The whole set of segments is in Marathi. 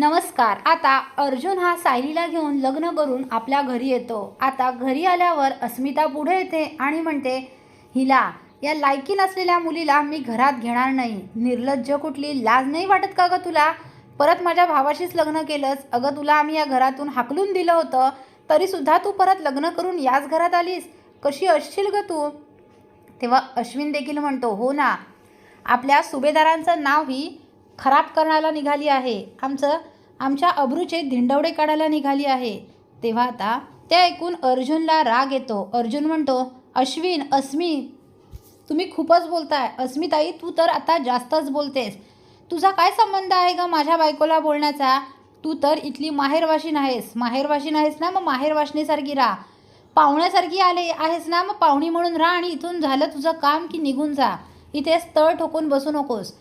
नमस्कार. आता अर्जुन हा सायलीला घेऊन लग्न करून आपल्या घरी येतो. आता घरी आल्यावर अस्मिता पुढे येते आणि म्हणते हिला या लायकी नसलेल्या मुलीला मी घरात घेणार नाही. निर्लज्ज कुठली लाज नाही वाटत का गं तुला? परत माझ्या भावाशीच लग्न केलंस. अगं तुला आम्ही या घरातून हाकलून दिलं होतं. तरीसुद्धा तू परत लग्न करून याच घरात आलीस. कशी असशील गं तू? तेव्हा अश्विन देखील म्हणतो हो ना. आपल्या सुभेदारांचं नाव ही खराब करायला निघाली आहे. आमचं आमच्या अब्रूचे धिंडवडे काढायला निघाली आहे. तेव्हा आता ते ऐकून अर्जुनला राग येतो. अर्जुन म्हणतो अश्विन अस्मी तुम्ही खूपच बोलताय. अस्मिताई तू तर आता जास्तच बोलतेस. तुझा काय संबंध आहे का माझ्या बायकोला बोलण्याचा? तू तर इथली माहेरवाशीन आहेस माहेरवाशीन आहेस ना मग माहेरवाशिनीसारखी राहा. पाहुण्यासारखी आले आहेस ना मग पाहुणी म्हणून राहा आणि इथून झालं तुझं काम की निघून जा. इथे स्थळ ठोकून बसू नकोस.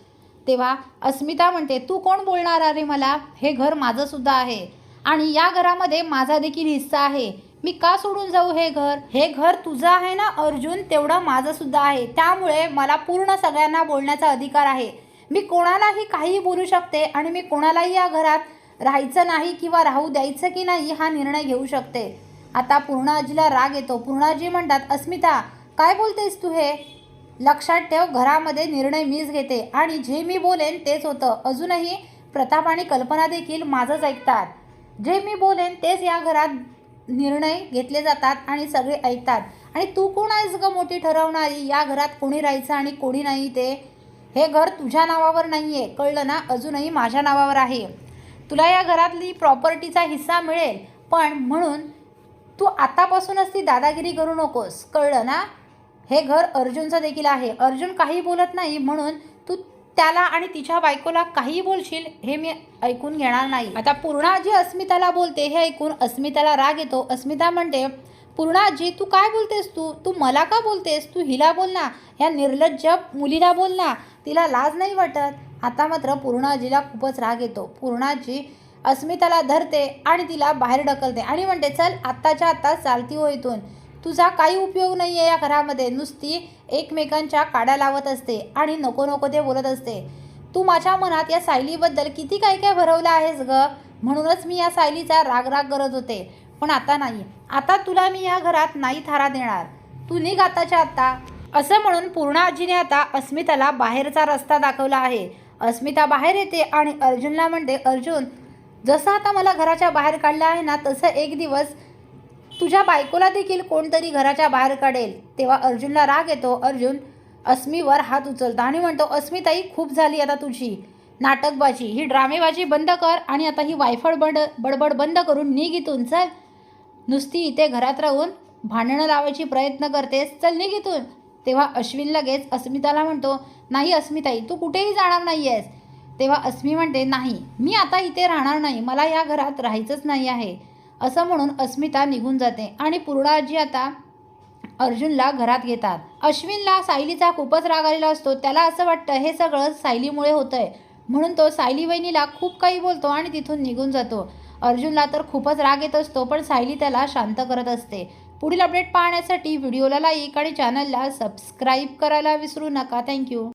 तेव्हा अस्मिता म्हणते तू कोण बोलणार अरे मला? हे घर माझंसुद्धा आहे. आणि या घरामध्ये माझा देखील हिस्सा आहे. मी का सोडून जाऊ हे घर? हे घर तुझं आहे ना अर्जुन? तेवढं माझंसुद्धा आहे. त्यामुळे मला पूर्ण सगळ्यांना बोलण्याचा अधिकार आहे. मी कोणालाही काहीही बोलू शकते आणि मी कोणालाही या घरात राहायचं नाही किंवा राहू द्यायचं की नाही हा निर्णय घेऊ शकते. आता पूर्णाजीला राग येतो. पूर्णाजी म्हणतात अस्मिता काय बोलतेस तू हे? लक्षात ठेव घरामध्ये निर्णय मीच घेते आणि जे मी बोलेन तेच होतं. अजूनही प्रताप आणि कल्पना देखील माझंच ऐकतात. जे मी बोलेन तेच या घरात निर्णय घेतले जातात आणि सगळे ऐकतात. आणि तू कोण आहेस ग मोठी ठरवणारी? या घरात कोणी राहायचं आणि कोणी नाही ते? हे घर तुझ्या नावावर नाही आहे कळलं ना? अजूनही माझ्या नावावर आहे. तुला या घरातली प्रॉपर्टीचा हिस्सा मिळेल. पण म्हणून तू आतापासूनच ती दादागिरी करू नकोस. कळलं ना? हे घर अर्जुनचं देखील आहे. अर्जुन काही बोलत नाही म्हणून तू त्याला आणि तिच्या बायकोला काही बोलशील हे मी ऐकून घेणार नाही. आता पूर्णाजी अस्मिताला बोलते हे ऐकून अस्मिताला राग येतो. अस्मिता म्हणते पूर्णाजी तू काय बोलतेस तू? तू मला का बोलतेस? तू हिला बोल ना. ह्या निर्लज्ज मुलीला बोल ना. तिला लाज नाही वाटत. आता मात्र पूर्णाजीला खूपच राग येतो. पूर्णाजी अस्मिताला धरते आणि तिला बाहेर ढकलते आणि म्हणते चल आत्ताच्या आत्ता चालती हो इथून. तुझा काही उपयोग नाही आहे या घरामध्ये. नुसती एकमेकांच्या काड्या लावत असते आणि नको नको ते बोलत असते. तू माझ्या मनात या सायलीबद्दल किती काय काय भरवलं आहेस ग? म्हणूनच मी या सायलीचा राग राग करत होते. पण आता नाही. आता तुला मी या घरात नाही थारा देणार. तू निघ आताच्या आता असं म्हणून पूर्ण आजीने आता अस्मिताला बाहेरचा रस्ता दाखवला आहे. अस्मिता बाहेर येते आणि अर्जुनला म्हणते अर्जुन जसं आता मला घराच्या बाहेर काढलं आहे ना तसं एक दिवस तुझ्या बायकोला देखील कोणतरी घराच्या बाहेर काढेल. तेव्हा अर्जुनला राग येतो. अर्जुन अस्मीवर हात उचलतो आणि म्हणतो अस्मिताई खूप झाली आता तुझी. नाटकबाजी. ही ड्रामेबाजी बंद कर आणि आता ही वायफळ बड बडबड बंद करून निघ इथून. चल. नुसती इथे घरात राहून भांडणं लावायची प्रयत्न करतेस. चल निघ इथून. तेव्हा अश्विन लगेच अस्मिताला म्हणतो नाही अस्मिताई तू कुठेही जाणार नाही आहेस तेव्हा अस्मी म्हणते नाही मी आता इथे राहणार नाही. मला या घरात राहायचंच नाही आहे. असं म्हणून अस्मिता निघून जाते आणि पूर्णाजी आता अर्जुनला घरात घेतात. अश्विनला सायलीचा खूपच राग आलेला असतो. त्याला असं वाटतं हे सगळं सायलीमुळे होतं आहे म्हणून तो सायली वहिनीला खूप काही बोलतो आणि तिथून निघून जातो. अर्जुनला तर खूपच राग येत असतो पण सायली त्याला शांत करत असते. पुढील अपडेट पाहण्यासाठी व्हिडिओला लाईक आणि चॅनलला सबस्क्राईब करायला विसरू नका. थँक्यू